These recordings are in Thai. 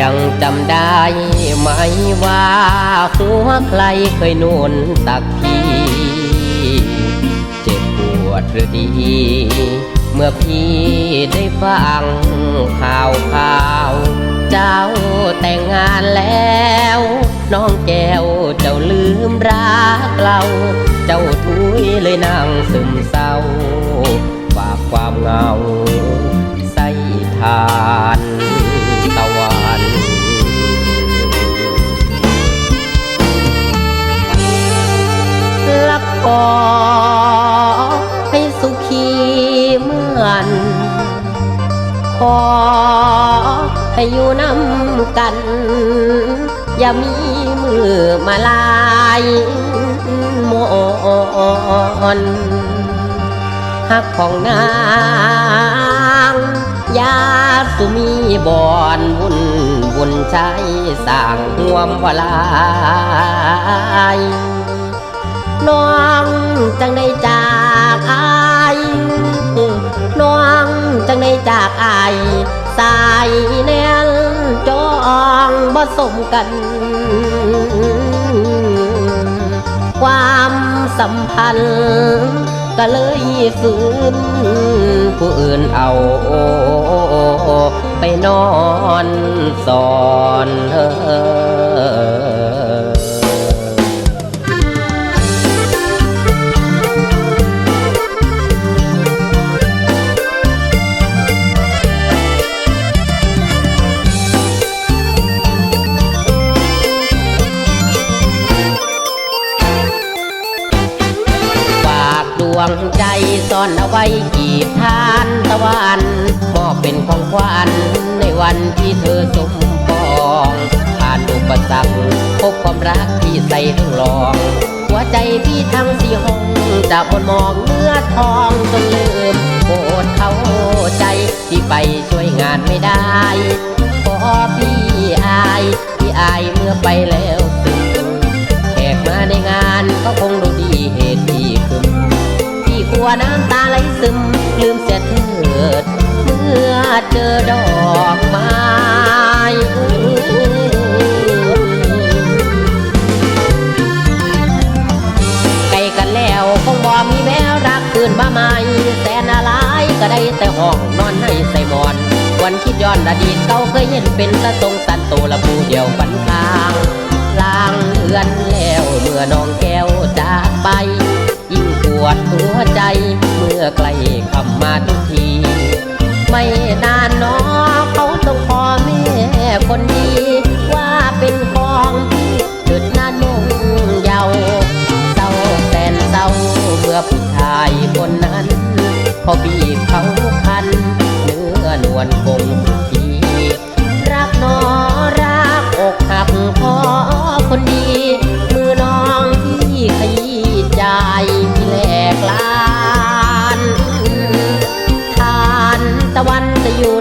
ยังจำได้ไหมว่าหัวใครเคยนวนตักพี่เจ็บปวดหรือดี เมื่อพี่ได้ฟังข่าวข่าว เจ้าแต่งงานแล้ว น้องแก้วเจ้าลืมรักเราเจ้าทุยเลยนั่งซึมเศร้า ฝากความเหงา ใส่ทาน ขอให้อยู่นำกัน อย่ามีมือมาลายมอนหักของนางยาสุมีบอนวุ่นวุ่นใจสร้างห่วมวลายน้องจังได้จ จังได้จากอายสายแน่นจองบ่สมกัน ความสัมพันธ์ก็เลยฝืนผู้อื่นเอาไปนอนสอนเธอ วงใจซ่อนเอาไว้กีบทานตะวันมอบเป็นของขวัญในวันที่เธอสมปองผ่านอุปสรรคพบความรักที่ใส่ทั้งรอง หัวใจพี่ทั้งสี่หงจะบนมองเนื้อทองจนลืมโปรดเขาใจที่ไปช่วยงานไม่ได้ขอพี่อพี่อาย ดอกไม้ไกลกันแล้วคงบ่มีแววรักคืนมาใหม่แสนอะไรก็ได้แต่ห้องนอนให้ใส่หมอนวันคิดย้อนอดีตเก่าเคยเห็นเป็นตะทรงสันโตละผู้เดียวบันทางลางเลือนแล้วเมื่อน้องแก้วจากไป ยิ่งปวดหัวใจเมื่อใกล้คำมาทุกที ไม่นานนอเขาต้องขอแม่คนดีว่าเป็นของที่จุดนานงเยาวเศร้าแสนเศร้าเมื่อผู้ชายคนนั้น เขาบีบเขา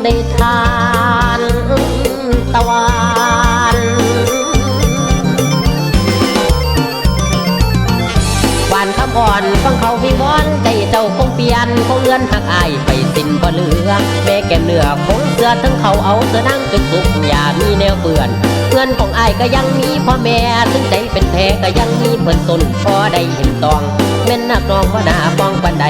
วันจะอยู่ในทาน ก่อนฟังเขาพิงอนใจเจ้าคงเปลี่ยนคงเลือนหักอายไปสิ้นบ่เหลือแม่แก่มเนื้อคงเสือทั้งเขาเอาเสือนั่งตึกตุกอย่ามีแนวเปื่อนเพื่อนของอายก็ยังมีพ่อแม่ถึงใจเป็นแท้ก็ยังมีเพื่อนตนพอได้เห็นตองแม่นนักน้องว่านาป้องปันใด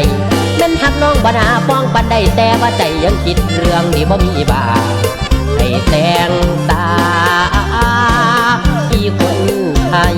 แม่นหักน้องบ่านาป้องปันใดแต่ว่าใจยังคิดเรื่องนี้บ่มีบาให้แตงตาที่คนไทย